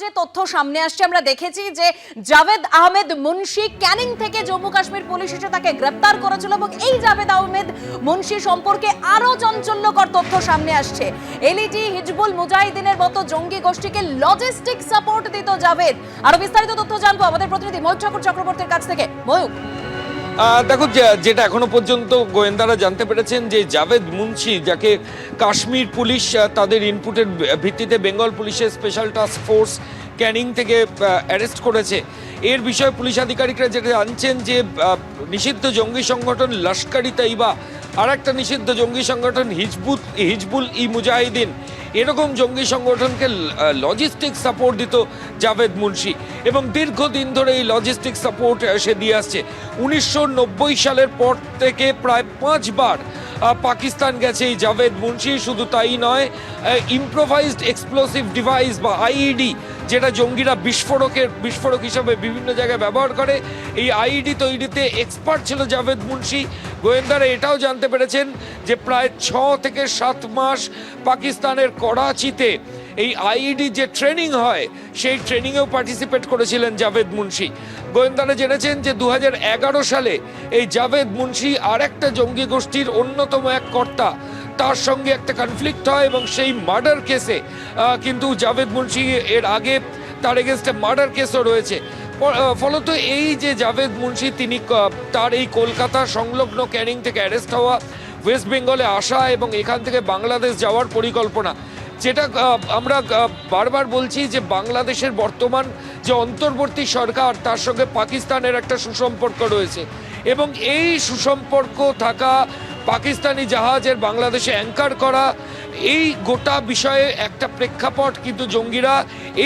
যে তথ্য সামনে আসছে, আমরা দেখেছি যে জাভেদ আহমেদ মুন্সি ক্যানিং থেকে জম্মু কাশ্মীর পুলিশ এসে তাকে গ্রেপ্তার করেছিল এবং এই জাভেদ আহমেদ মুন্সি সম্পর্কে আরও চঞ্চল্যকর তথ্য সামনে আসছে। এলইটি হিজবুল মুজাহিদিনের মতো জঙ্গি গোষ্ঠীকে লজিস্টিক সাপোর্ট দিত জাভেদ। আরও বিস্তারিত তথ্য জানব আমাদের প্রতিনিধি ময়ূক ঠাকুর চক্রবর্তীর কাছ থেকে। ময়ূক দেখো যেটা এখনও পর্যন্ত গোয়েন্দারা জানতে পেরেছেন যে জাভেদ মুন্সি, যাকে কাশ্মীর পুলিশ তাদের ইনপুটের ভিত্তিতে বেঙ্গল পুলিশের স্পেশাল টাস্ক ফোর্স ক্যানিং থেকে অ্যারেস্ট করেছে। এর বিষয়ে পুলিশ আধিকারিকরা যেটা জানছেন যে নিষিদ্ধ জঙ্গি সংগঠন লস্কর তৈবা আর একটা নিষিদ্ধ জঙ্গি সংগঠন হিজবুত, হিজবুল ই মুজাহিদিন এরকম জঙ্গি সংগঠনকে লজিস্টিক সাপোর্ট দিত জাভেদ মুন্সি। এবং দীর্ঘদিন ধরে এই লজিস্টিক সাপোর্ট সে দিয়ে আসছে। উনিশশো নব্বই সালের পর থেকে প্রায় পাঁচবার পাকিস্তান গেছে এই জাভেদ মুন্সি, শুধু তাই নয় ইম্প্রোভাইজড এক্সপ্লোসিভ ডিভাইস বা আইইডি যেটা জঙ্গিরা বিস্ফোরকের বিস্ফোরক হিসাবে বিভিন্ন জায়গায় ব্যবহার করে, এই আইইডি তৈরিতে এক্সপার্ট ছিল জাভেদ মুন্সি। গোয়েন্দারা এটাও জানতে পেরেছেন যে প্রায় ছ থেকে সাত মাস পাকিস্তানের করাচিতে এই আইইডি যে ট্রেনিং হয়, সেই ট্রেনিংয়েও পার্টিসিপেট করেছিলেন জাভেদ মুন্সি। গোয়েন্দারা জেনেছেন যে দু হাজার এগারো সালে এই জাভেদ মুন্সি আর একটা জঙ্গি গোষ্ঠীর অন্যতম এক কর্তা, তার সঙ্গে একটা কনফ্লিক্ট হয় এবং সেই মার্ডার কেসে কিন্তু জাভেদ মুন্সি এর আগে তার এগেনস্টে মার্ডার কেসও রয়েছে। ফলত এই যে জাভেদ মুন্সি, তিনি তার এই কলকাতা সংলগ্ন ক্যানিং থেকে অ্যারেস্ট হওয়া ওয়েস্ট বেঙ্গলে আসা এবং এখান থেকে বাংলাদেশ যাওয়ার পরিকল্পনা। যেটা আমরা বারবার বলছি যে বাংলাদেশের বর্তমান যে অন্তর্বর্তী সরকার, তার সঙ্গে পাকিস্তানের একটা সুসম্পর্ক রয়েছে। এবং এই সুসম্পর্ক থাকা পাকিস্তানি জাহাজের বাংলাদেশে অ্যাঙ্কার করা, এই গোটা বিষয়ে একটা প্রেক্ষাপট কিন্তু জঙ্গিরা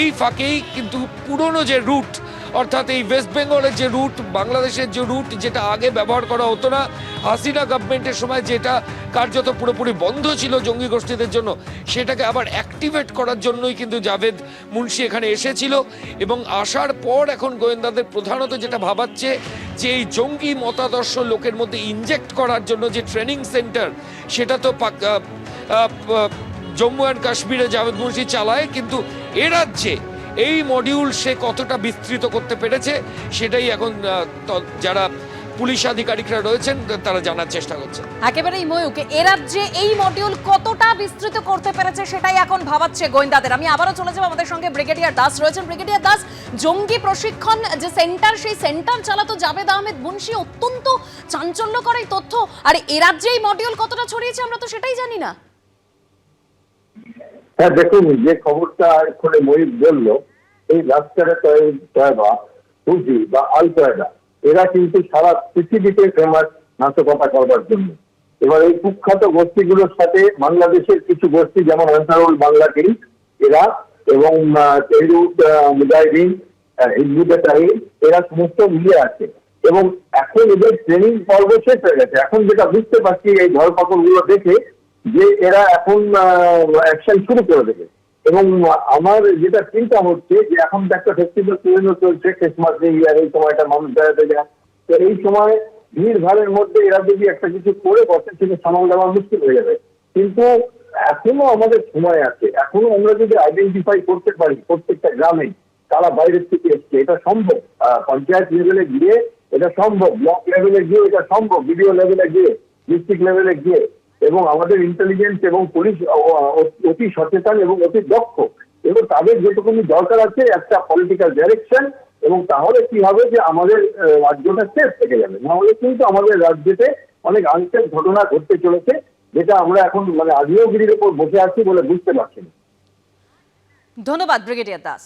এই ফাঁকেই কিন্তু পুরনো যে রুট অর্থাৎ এই ওয়েস্ট বেঙ্গলের যে রুট বাংলাদেশের যে রুট যেটা আগে ব্যবহার করা হতো না হাসিনা গভর্নমেন্টের সময় যেটা কার্যত পুরোপুরি বন্ধ ছিল জঙ্গি গোষ্ঠীদের জন্য, সেটাকে আবার অ্যাক্টিভেট করার জন্যই কিন্তু জাভেদ মুন্সি এখানে এসেছিল। এবং আসার পর এখন গোয়েন্দাদের প্রধানত যেটা ভাবাচ্ছে, যে এই জঙ্গি মতাদর্শ লোকের মধ্যে ইনজেক্ট করার জন্য যে ট্রেনিং সেন্টার সেটা তো জম্মু অ্যান্ড কাশ্মীরে জাভেদ মুন্সি চালায়, কিন্তু এ রাজ্যে এই মডিউল সে কতটা বিস্তৃত করতে পেরেছে, সেটাই এখন যারা পুলিশ আধিকারিকরা রয়েছেন, তারা জানার চেষ্টা করছে। একেবারেই ময়ূক, এ রাজ্যে এই মডিউল কতটা বিস্তৃত করতে পেরেছে সেটাই এখন ভাবাচ্ছে গোয়েন্দাদের। আমি আবারও চলে যাব আমাদের সঙ্গে ব্রিগেডিয়ার দাস রয়েছেন। ব্রিগেডিয়ার দাস, জঙ্গি প্রশিক্ষণ যে সেন্টার, সেই সেন্টার চালাতো জাবেদ আহমেদ মুন্সি, অত্যন্ত চাঞ্চল্যকর এই তথ্য। আর এ রাজ্যে এই মডিউল কতটা ছড়িয়েছে আমরা তো সেটাই জানি না। হ্যাঁ দেখুন, যে খবরটা এক্ষুনি মহিত বলল, এই তয়বা হুজি বা আল কয়েদা, এরা কিন্তু সারা পৃথিবীতে ফেমাস নাশকতা করবার জন্য। এবার এই কুখ্যাত গোষ্ঠীগুলোর সাথে বাংলাদেশের কিছু গোষ্ঠী, যেমন আনসারুল বাংলাদেশ এরা এবং মুজাহিদিন হিজবুত তাহির এরা সমস্ত মিলে আছে। এবং এখন এদের ট্রেনিং পর্ব শেষ হয়ে গেছে। এখন যেটা বুঝতে পারছি, এই ধরপাকড়গুলো দেখে যে এরা এখন অ্যাকশন শুরু করে দেবে। এবং আমার যেটা চিন্তা হচ্ছে যে এখন তো একটা ফেস্টিভ্যাল পরিণত চলছে ক্রিসমাস ডে ইয়ার এই সময়টা মানুষ বেড়াতে যায়। তো এই সময় ভিড় ভাড়ের মধ্যে এরা যদি একটা কিছু করে বসে, সেটা সামাল দেওয়া মুশকিল হয়ে যাবে। কিন্তু এখনও আমাদের সময় আছে। এখনও আমরা যদি আইডেন্টিফাই করতে পারি প্রত্যেকটা গ্রামে তারা বাইরের থেকে এসছে, এটা সম্ভব। পঞ্চায়েত লেভেলে গিয়ে এটা সম্ভব ব্লক লেভেলে গিয়ে এটা সম্ভব বিডিও লেভেলে গিয়ে ডিস্ট্রিক্ট লেভেলে গিয়ে। এবং আমাদের ইন্টেলিজেন্স এবং পুলিশ অতি সচেতন এবং অতি দক্ষ। এবং তাদের যেটুকুনি দরকার আছে, একটা পলিটিক্যাল ডাইরেকশন এবং তাহলে কি হবে যে আমাদের রাজ্যটা সেফ থেকে যাবে। নাহলে কিন্তু আমাদের রাজ্যেতে অনেক আনসেফ ঘটনা ঘটতে চলেছে, যেটা আমরা এখন মানে আগ্নেয়গিরির উপর বসে আছি বলে বুঝতে পারছি না। ধন্যবাদ, ব্রিগেডিয়ার দাস।